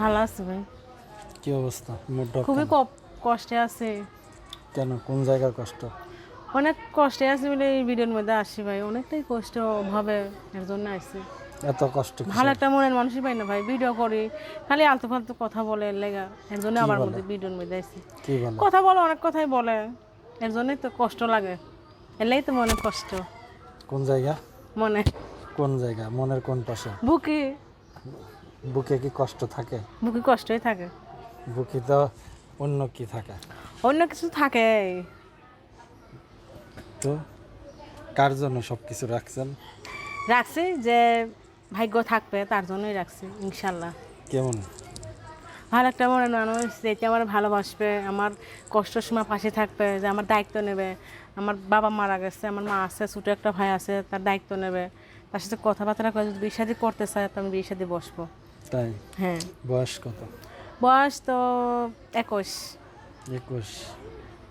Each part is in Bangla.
ভালো আছে ভাই। কি অবস্থা? মুডটা খুবই কষ্টে আছে। কেন? কোন জায়গার কষ্ট? অনেক কষ্টে আছে বলে এই ভিডিওর মধ্যে আসি ভাই। অনেকটাই কষ্ট ভাবে এর জন্য আসছি এত কষ্ট ভালো একটা মনের মানুষই পাই না ভাই। ভিডিও করি খালি আলতু ফালতু কথা বলে এর লেগা। এর জন্য আমার মধ্যে ভিডিওর মধ্যে বলে? কথা বলে অনেক কথাই বলে। এর জন্যই তো কষ্ট লাগে। এর লাগেই তো মনে কষ্ট। কোন জায়গা? মনে। কোন জায়গা? মনের কোন পাশে? বুকি। বুকে কি কষ্ট থাকে? বুকে কষ্টই থাকে। বুকে তো অন্য কি থাকে? অন্য কিছু থাকে। তো কার জন্য সব কিছু রাখছেন? রাখছি যে ভাগ্য থাকবে তার জন্যই রাখছি ইনশাল্লাহ। কেমন? ভালো একটা মনের মানুষ যেটি আমার ভালোবাসবে আমার কষ্টের সময় পাশে থাকবে যে আমার দায়িত্ব নেবে। আমার বাবা মারা গেছে আমার মা আছে ছোটো একটা ভাই আছে তার দায়িত্ব নেবে। তার সাথে কথাবার্তা করে যদি বিয়ে করতে চায় তো আমি বিয়ে বসবো। তাই? হ্যাঁ। বয়স কত? বয়স তো একুশ। একুশ।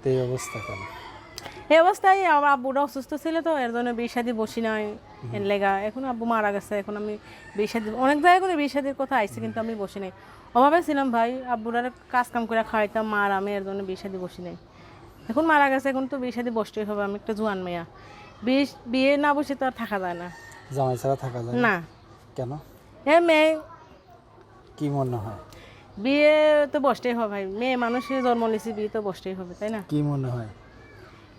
তো এই অবস্থা কেন? এই অবস্থায় আমার আব্বুটা অসুস্থ ছিল তো এর জন্য বিয়ে শাদি বসি নাই। এর লেগা এখন আব্বু মারা গেছে এখন আমি বিয়ে শাদি অনেক জায়গায় করে বিয়ে শাদির কথা আইসি কিন্তু আমি বসি নাই। অভাবে ছিলাম ভাই আব্বুরা কাজ কাম করে খাওয়াইতাম মার আমি এর জন্য বিয়ে শাদি বসি নাই। এখন মারা গেছে এখন তো বিয়ে শাদি বসতেই হবে আমি একটা জোয়ান মেয়া। বিয়ে বিয়ে না বসে তো আর থাকা যায় না। জামাই ছাড়া থাকা যায় না। কেন? এ মেয়ে কি মনে হয়? বিয়ে তো বসতেই হবে। ভাই মেয়ে মানুষের জন্ম নিয়েছি বিয়ে তো বসতেই হবে তাই না? কি মনে হয়?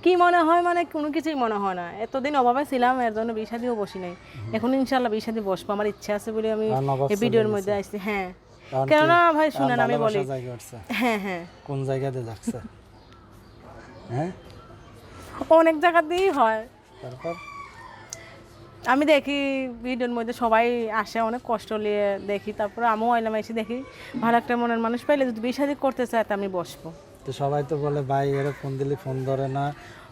কি মনে হয় মানে কোনো কিছুই মনে হয় না। এতদিন অভাবে ছিলাম এর জন্য বিষাদিও বসি নাই। এখন ইনশাল্লাহ বিষাদি বসবো আমার ইচ্ছা আছে বলে আমি এই ভিডিওর মধ্যে আসছি হ্যাঁ। কেননা ভাই শুনেন আমি বলি। হ্যাঁ হ্যাঁ। কোন জায়গাতে যাচ্ছে? হ্যাঁ? অনেক জায়গাতেই হয়। তারপর? আমি দেখি ভিডিওর মধ্যে সবাই আসে অনেক কষ্ট নিয়ে দেখি। তারপরে আমিও আইলাম এসে দেখি ভালো একটা মনের মানুষ পাইলে যদি বিষাদি করতে চায় তো আমি বসবো। তো সবাই তো বলে ভাই এরা ফোন দিলে ফোন ধরে না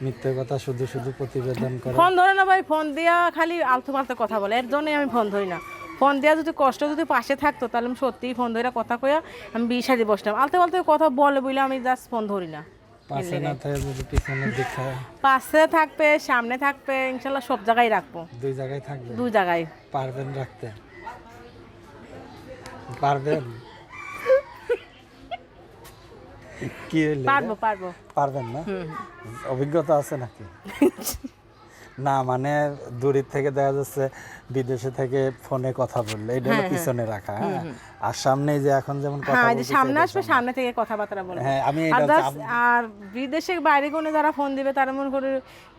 মিথ্যে কথা শুধু শুধু প্রতিবেদন করে। ফোন ধরে না ভাই ফোন দিয়া খালি আলতু ফালতু কথা বলে এর জন্যই আমি ফোন ধরি না। ফোন দেওয়া যদি কষ্ট যদি পাশে থাকতো তাহলে আমি সত্যিই ফোন ধরে কথা কইয়া আমি বিয়ে শাদি বসতাম। আলতু ফালতু কথা বলে বলে আমি জাস্ট ফোন ধরি না। পাশে না থাকে যদি পিছনের দিক থাকে পাশে থাকবে সামনে থাকবে ইনশাল্লাহ সব জায়গায় রাখব। দুই জায়গায় থাকবে? দুই জায়গায়। পারবেন রাখতে? পারবেন? কি পারব পারব। পারবেন না? অভিজ্ঞতা আছে নাকি? না মানে দূরের থেকে দেখা যাচ্ছে বিদেশে থেকে ফোনে কথা বললে। এটা হলো পিছনে রাখা হ্যাঁ। আর সামনে যে এখন যেমন কথা হ্যাঁ সামনে আসবে সামনে। থেকে কথাবার্তা বলব। হ্যাঁ আমি আর এটা আর বিদেশের বাইরে কোনে যারা ফোন দিবে তারা মনে করে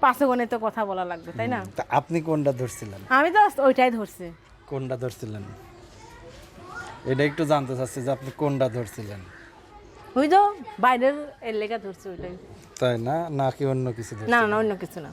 পাশে কোনে তো কথা বলা লাগবে তাই না? তা আপনি কোনটা ধরছিলেন? আমি তো ওইটাই ধরছি। কোনটা ধরছিলেন? এটা একটু জানতে চাচ্ছি যে আপনি কোনটা ধরছিলেন? ওই তো বাইরের এর লেগা ধরছি ওইটাই। তাই না? নাকি অন্য কিছু? না না অন্য কিছু না।